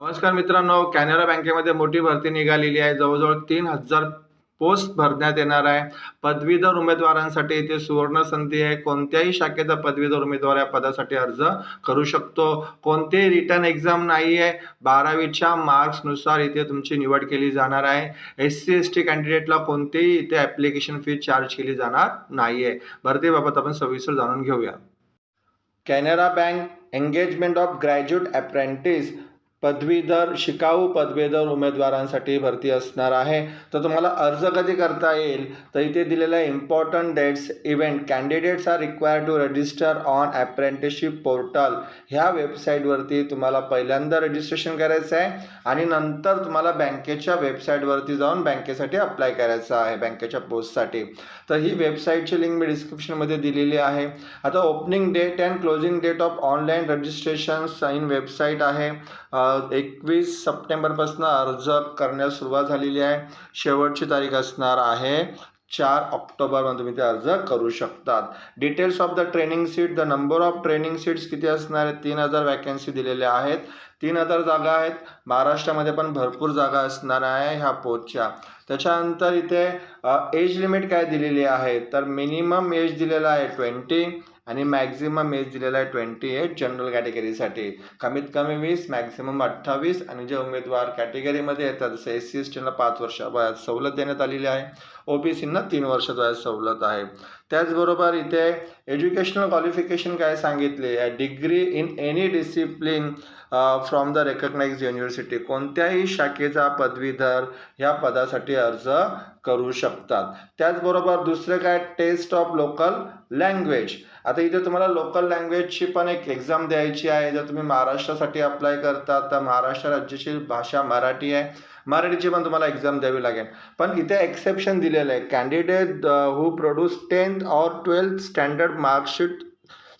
नमस्कार मित्रांनो कॅनरा बँकेमध्ये मोठी भरती निघालेली आहे. जवळजवळ तीन हजार पोस्ट भरण्यात येणार आहे. पदवीधर उमेदवारांसाठी इथे सुवर्ण संधी आहे. कोणत्याही शाखेचा पदवीधर उमेदवार या पदासाठी अर्ज करू शकतो. कोणतेही रिटर्न एक्झाम नाही आहे बारावीच्या मार्क्सनुसार इथे तुमची निवड केली जाणार आहे. एस सी एस टी कॅन्डिडेटला कोणतेही इथे ॲप्लिकेशन फी चार्ज केली जाणार नाही आहे भरतीबाबत आपण सविस्तर जाणून घेऊया. Canara bank engagement of graduate apprentice पदवीधर शिकाऊ पदवीधर उमेदवारांसाठी भरती असणार आहे. तर तुम्हाला अर्ज कधी करता येईल? तर इथे दिलेलं important dates event candidates are require to register on apprenticeship portal ह्या वेबसाईटवरती तुम्हाला पहिल्यांदा रजिस्ट्रेशन करायचं आहे आणि नंतर तुम्हाला बँकेच्या वेबसाईटवरती जाऊन बँकेसाठी अप्लाय करायचं आहे बँकेच्या पोस्टसाठी तर ही वेबसाईटची लिंक मी डिस्क्रिप्शनमध्ये दिलेली आहे. आता opening date and closing date of online registration in website आहे. एकवीस सप्टेंबरपासून अर्ज करण्यास सुरुवात झालेली आहे. शेवटची तारीख असणार आहे चार ऑक्टोबरमध्ये तुम्ही ते अर्ज करू शकतात. Details of the training seat the number of training seats किती असणार आहेत? तीन हजार वॅकन्सी दिलेल्या आहेत. तीन हजार जागा आहेत. महाराष्ट्रामध्ये पण भरपूर जागा असणार आहे ह्या पोस्टच्या त्याच्यानंतर इथे एज लिमिट काय दिलेली आहे? तर मिनिमम एज दिलेला आहे ट्वेंटी आणि मॅक्झिमम एज दिलेला आहे ट्वेंटी एट जनरल कॅटेगरीसाठी कमीत कमी वीस मॅक्झिमम अठ्ठावीस आणि जे उमेदवार कॅटेगरीमध्ये येतात जसं एस सी एस टीला पाच वर्ष वयात सवलत देण्यात आलेली आहे. ओ बी तीन वर्ष वयात सवलत आहे. त्याचबरोबर इथे एज्युकेशनल क्वालिफिकेशन काय सांगितले? Degree in any discipline from the recognize university कोणत्याही शाखेचा पदवीधर ह्या पदासाठी अर्ज करू शकतात. त्याचबरोबर दुसरं काय? टेस्ट ऑफ लोकल लँग्वेज आता इथे तुम्हाला लोकल लँग्वेजची पण एक एक्झाम द्यायची आहे. जर तुम्ही महाराष्ट्रासाठी अप्लाय करता तर महाराष्ट्र राज्याची भाषा मराठी आहे. मराठीची पण तुम्हाला एक्झाम द्यावी लागेल. पण इथे एक्सेप्शन दिलेलं आहे. Candidate who produce tenth or twelfth standard marksheet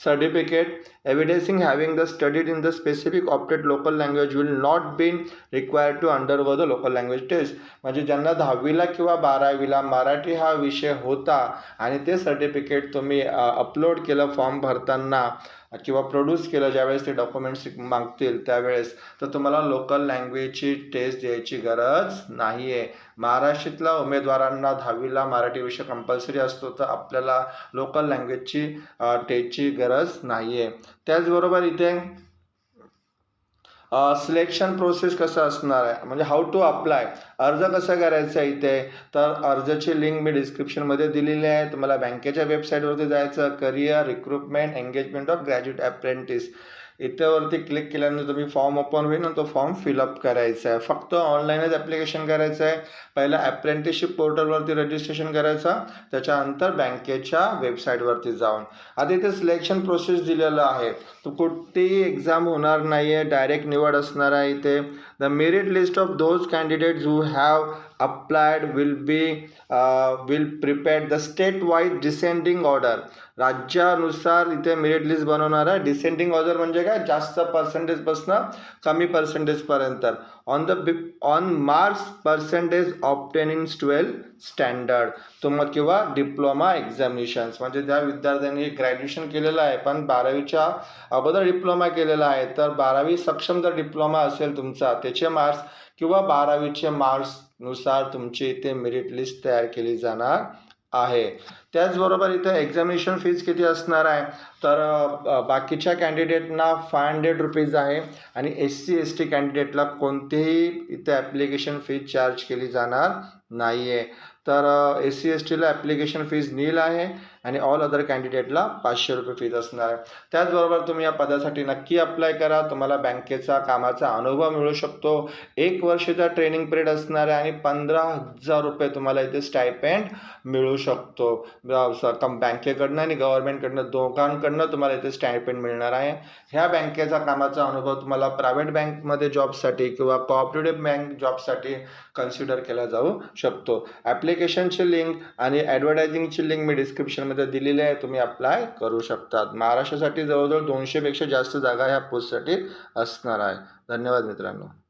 certificate evidencing having the studied in the specific opted local language will not be required to undergo the local language test. म्हणजे ज्यांना दहावीला किंवा बारावीला मराठी हा विषय होता आणि ते सर्टिफिकेट तुम्ही अपलोड केलं फॉर्म भरताना किंवा प्रोड्यूस केलं ज्यावेळेस ते डॉक्युमेंट्स मागतील त्यावेळेस तर तुम्हाला लोकल लँग्वेजची टेस्ट द्यायची गरज नाही आहे महाराष्ट्रातल्या उमेदवारांना दहावीला मराठी विषय कंपल्सरी असतो तर आपल्याला लोकल लँग्वेजची टेस्टची गरज नाही आहे त्याचबरोबर इथे सिलेक्शन प्रोसेस कसं असणार आहे? म्हणजे हाऊ टू अप्लाय अर्ज कसा करायचा आहे इथे? तर अर्जाची लिंक मी डिस्क्रिप्शनमध्ये दिलेली आहे. तुम्हाला बँकेच्या वेबसाईटवरती जायचं career recruitment engagement of graduate apprentice इथंवरती click केल्यानंतर तुम्ही फॉर्म ओपन होईल आणि तो फॉर्म फिलअप करायचा आहे. फक्त ऑनलाईनच ॲप्लिकेशन करायचं आहे. पहिलं ॲप्रेंटिसशिप पोर्टलवरती रजिस्ट्रेशन करायचं. त्याच्यानंतर बँकेच्या वेबसाईटवरती जाऊन. आता इथे सिलेक्शन प्रोसेस दिलेलं आहे. तर कुठलीही एक्झाम होणार नाही आहे डायरेक्ट निवड असणार आहे इथे. The merit list of candidates who have have applied will be will prepared the state wise descending order राज्यानुसार इथे मेरिट लिस्ट बनवणार आहे. डिसेंडिंग ऑर्डर म्हणजे काय? जास्त पर्सेंटेजपासनं कमी पर्सेंटेजपर्यंत on the be on marks percentage obtaining twelve standard तुम्हाला किंवा डिप्लोमा एक्झामिनेशन्स म्हणजे ज्या विद्यार्थ्यांनी ग्रॅज्युएशन केलेलं आहे पण बारावीच्या अगोदर डिप्लोमा केलेला आहे तर बारावी सक्षम जर डिप्लोमा असेल तुमचा त्याचे मार्क्स किंवा बारावीचे मार्क्सनुसार तुमची इथे मेरिट लिस्ट तयार केली जाणार आहे. त्याचबरोबर इथे एक्झामिनेशन फीज किती असणार आहे? तर बाकीच्या कॅन्डिडेटना फाय हंड्रेड रुपीज आहे आणि एस सी एस टी कॅन्डिडेटला कोणतीही इथे ॲप्लिकेशन फीज चार्ज केली जाणार नाही आहे तर एस सी एस टीला ॲप्लिकेशन फीज नील आहे आणि ऑल अदर कॅन्डिडेटला पाचशे रुपये फीज असणार आहे. त्याचबरोबर तुम्ही या पदासाठी नक्की अप्लाय करा. तुम्हाला बँकेचा कामाचा अनुभव मिळू शकतो. एक वर्षाचा ट्रेनिंग पिरियड असणार आहे आणि पंधरा हजार रुपये तुम्हाला इथे स्टायपेंड मिळू शकतो. कम बँकेकडनं आणि गव्हर्नमेंटकडनं दोघांकडनं तुम्हाला इथे स्टायपेंड मिळणार आहे. ह्या बँकेचा कामाचा अनुभव तुम्हाला प्रायव्हेट बँकमध्ये जॉबसाठी किंवा कॉपरेटिव्ह बँक जॉबसाठी कन्सिडर केला जाऊ शकतो. ॲप्लिकेशनची लिंक आणि ॲडव्हर्टायझिंगची लिंक मी डिस्क्रिप्शनमध्ये दिलेली आहे. तुम्ही अप्लाय करू शकतात. महाराष्ट्रासाठी जवळजवळ दोनशेपेक्षा जास्त जागा ह्या पोस्टसाठी असणार आहे. धन्यवाद मित्रांनो.